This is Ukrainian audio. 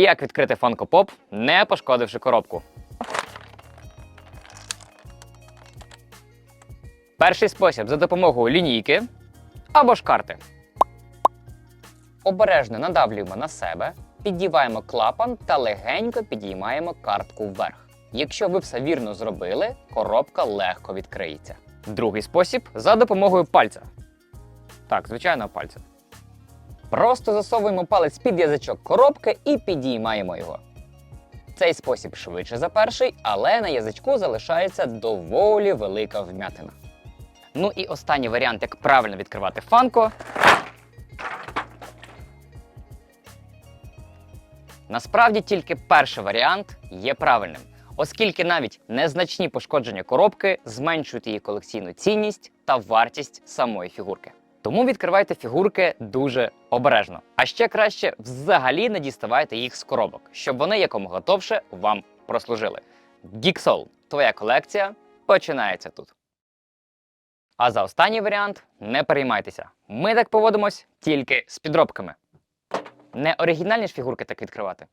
Як відкрити Pop, не пошкодивши коробку. Перший спосіб за допомогою лінійки або ж карти. Обережно надавлюємо на себе, піддіваємо клапан та легенько підіймаємо картку вверх. Якщо ви все вірно зробили, коробка легко відкриється. Другий спосіб за допомогою пальця. Так, звичайно, пальця. Просто засовуємо палець під язичок коробки і підіймаємо його. Цей спосіб швидше за перший, але на язичку залишається доволі велика вмятина. Ну і останній варіант, як правильно відкривати фанко. Насправді тільки перший варіант є правильним, оскільки навіть незначні пошкодження коробки зменшують її колекційну цінність та вартість самої фігурки. Тому відкривайте фігурки дуже обережно. А ще краще взагалі не діставайте їх з коробок, щоб вони якомога довше вам прослужили. Geek твоя колекція починається тут. А за останній варіант не переймайтеся. Ми так поводимось тільки з підробками. Не оригінальні ж фігурки так відкривати.